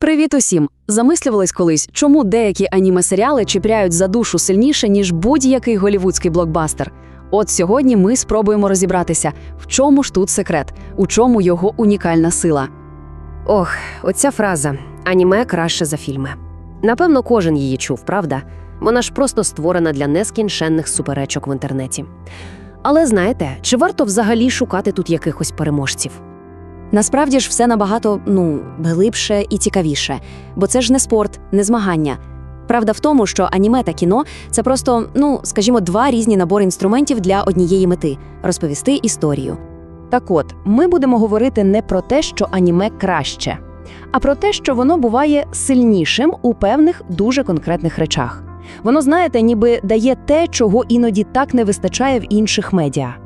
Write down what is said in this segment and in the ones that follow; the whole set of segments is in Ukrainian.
Привіт усім! Замислювались колись, чому деякі аніме-серіали чіпляють за душу сильніше, ніж будь-який голівудський блокбастер. От сьогодні ми спробуємо розібратися, в чому ж тут секрет, у чому його унікальна сила. Ох, оця фраза аніме краще за фільми. Напевно, кожен її чув, правда? Вона ж просто створена для нескінченних суперечок в інтернеті. Але знаєте, чи варто взагалі шукати тут якихось переможців? Насправді ж все набагато ну глибше і цікавіше, бо це ж не спорт, не змагання. Правда в тому, що аніме та кіно це просто, ну скажімо, два різні набори інструментів для однієї мети розповісти історію. Так от, ми будемо говорити не про те, що аніме краще, а про те, що воно буває сильнішим у певних дуже конкретних речах. Воно, знаєте, ніби дає те, чого іноді так не вистачає в інших медіа.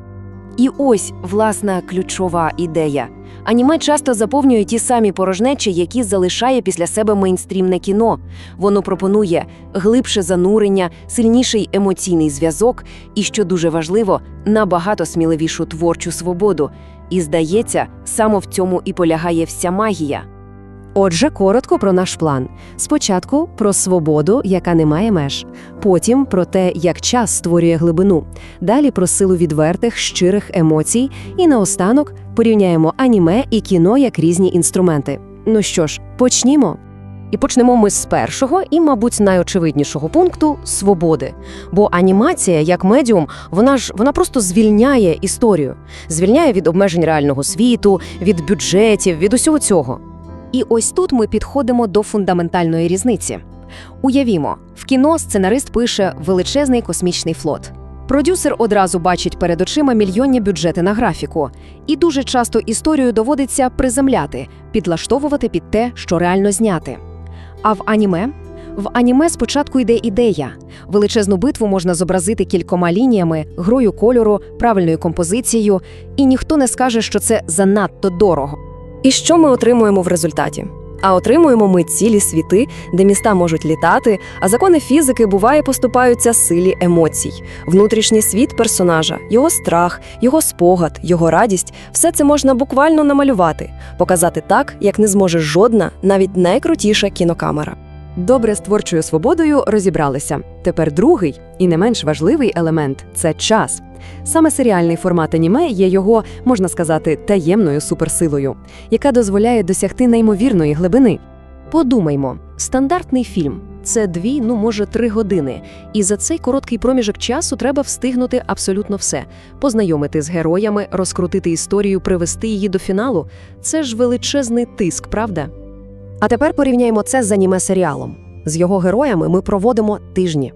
І ось власна ключова ідея. Аніме часто заповнює ті самі порожнечі, які залишає після себе мейнстрімне кіно. Воно пропонує глибше занурення, сильніший емоційний зв'язок і, що дуже важливо, набагато сміливішу творчу свободу. І здається, саме в цьому і полягає вся магія. Отже, коротко про наш план. Спочатку про свободу, яка не має меж, потім про те, як час створює глибину, далі про силу відвертих, щирих емоцій, і наостанок порівняємо аніме і кіно як різні інструменти. Ну що ж, почнімо. І почнемо ми з першого і, мабуть, найочевиднішого пункту свободи. Бо анімація, як медіум, вона ж вона просто звільняє історію, звільняє від обмежень реального світу, від бюджетів, від усього цього. І ось тут ми підходимо до фундаментальної різниці. Уявімо, в кіно сценарист пише величезний космічний флот. Продюсер одразу бачить перед очима мільйонні бюджети на графіку, і дуже часто історію доводиться приземляти, підлаштовувати під те, що реально зняти. А в аніме? В аніме спочатку йде ідея. Величезну битву можна зобразити кількома лініями, грою кольору, правильною композицією, і ніхто не скаже, що це занадто дорого. І що ми отримуємо в результаті? А отримуємо ми цілі світи, де міста можуть літати, а закони фізики буває поступаються силі емоцій. Внутрішній світ персонажа, його страх, його спогад, його радість все це можна буквально намалювати, показати так, як не зможе жодна, навіть найкрутіша кінокамера. Добре з творчою свободою розібралися. Тепер другий і не менш важливий елемент це час. Саме серіальний формат аніме є його, можна сказати, таємною суперсилою, яка дозволяє досягти неймовірної глибини. Подумаймо, стандартний фільм це дві, ну може, три години. І за цей короткий проміжок часу треба встигнути абсолютно все: познайомити з героями, розкрутити історію, привести її до фіналу. Це ж величезний тиск, правда? А тепер порівняємо це з аніме серіалом. З його героями ми проводимо тижні,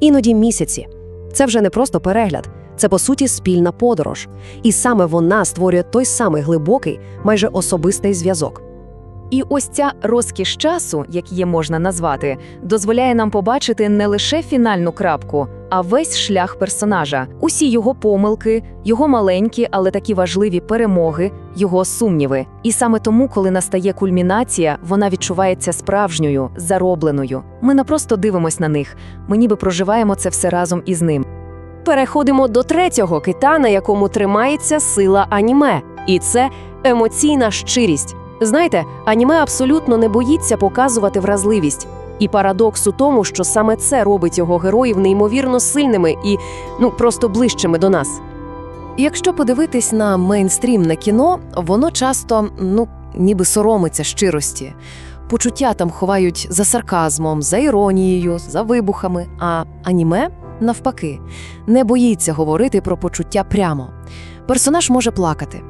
іноді місяці. Це вже не просто перегляд, це по суті спільна подорож. І саме вона створює той самий глибокий, майже особистий зв'язок. І ось ця розкіш часу, як її можна назвати, дозволяє нам побачити не лише фінальну крапку, а весь шлях персонажа, усі його помилки, його маленькі, але такі важливі перемоги, його сумніви. І саме тому, коли настає кульмінація, вона відчувається справжньою, заробленою. Ми не просто дивимось на них, ми ніби проживаємо це все разом із ним. Переходимо до третього кита, на якому тримається сила аніме, і це емоційна щирість. Знаєте, аніме абсолютно не боїться показувати вразливість. І парадокс у тому, що саме це робить його героїв неймовірно сильними і ну просто ближчими до нас. Якщо подивитись на мейнстрімне кіно, воно часто ну ніби соромиться щирості. Почуття там ховають за сарказмом, за іронією, за вибухами. А аніме навпаки не боїться говорити про почуття прямо. Персонаж може плакати,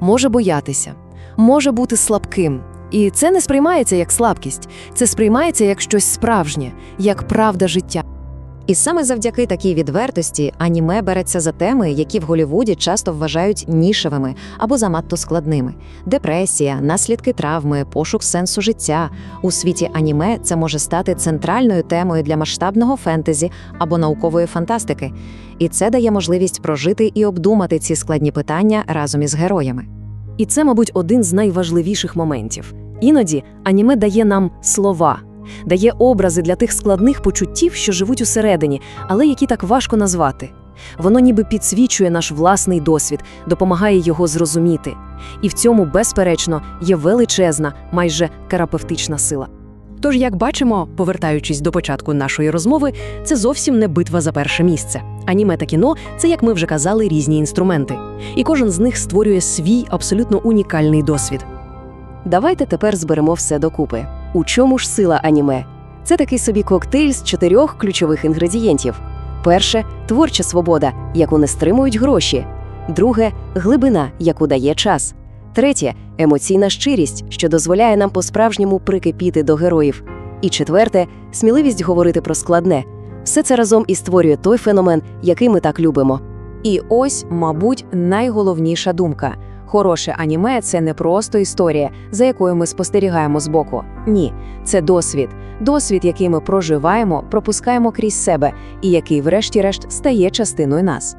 може боятися, може бути слабким. І це не сприймається як слабкість, це сприймається як щось справжнє, як правда життя. І саме завдяки такій відвертості аніме береться за теми, які в Голівуді часто вважають нішевими або занадто складними: депресія, наслідки травми, пошук сенсу життя. У світі аніме це може стати центральною темою для масштабного фентезі або наукової фантастики. І це дає можливість прожити і обдумати ці складні питання разом із героями. І це, мабуть, один з найважливіших моментів. Іноді аніме дає нам слова, дає образи для тих складних почуттів, що живуть усередині, але які так важко назвати. Воно ніби підсвічує наш власний досвід, допомагає його зрозуміти. І в цьому, безперечно, є величезна, майже терапевтична сила. Тож, як бачимо, повертаючись до початку нашої розмови, це зовсім не битва за перше місце. Аніме та кіно це, як ми вже казали, різні інструменти. І кожен з них створює свій абсолютно унікальний досвід. Давайте тепер зберемо все докупи. У чому ж сила аніме? Це такий собі коктейль з чотирьох ключових інгредієнтів. Перше творча свобода, яку не стримують гроші. Друге глибина, яку дає час. Третє емоційна щирість, що дозволяє нам по-справжньому прикипіти до героїв. І четверте сміливість говорити про складне. Все це разом і створює той феномен, який ми так любимо. І ось, мабуть, найголовніша думка. Хороше аніме це не просто історія, за якою ми спостерігаємо збоку. Ні, це досвід. Досвід, який ми проживаємо, пропускаємо крізь себе, і який, врешті-решт, стає частиною нас.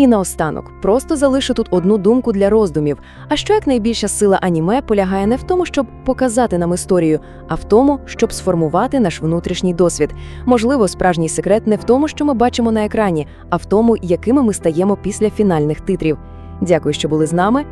І наостанок, просто залишу тут одну думку для роздумів. А що як найбільша сила аніме полягає не в тому, щоб показати нам історію, а в тому, щоб сформувати наш внутрішній досвід. Можливо, справжній секрет не в тому, що ми бачимо на екрані, а в тому, якими ми стаємо після фінальних титрів. Дякую, що були з нами.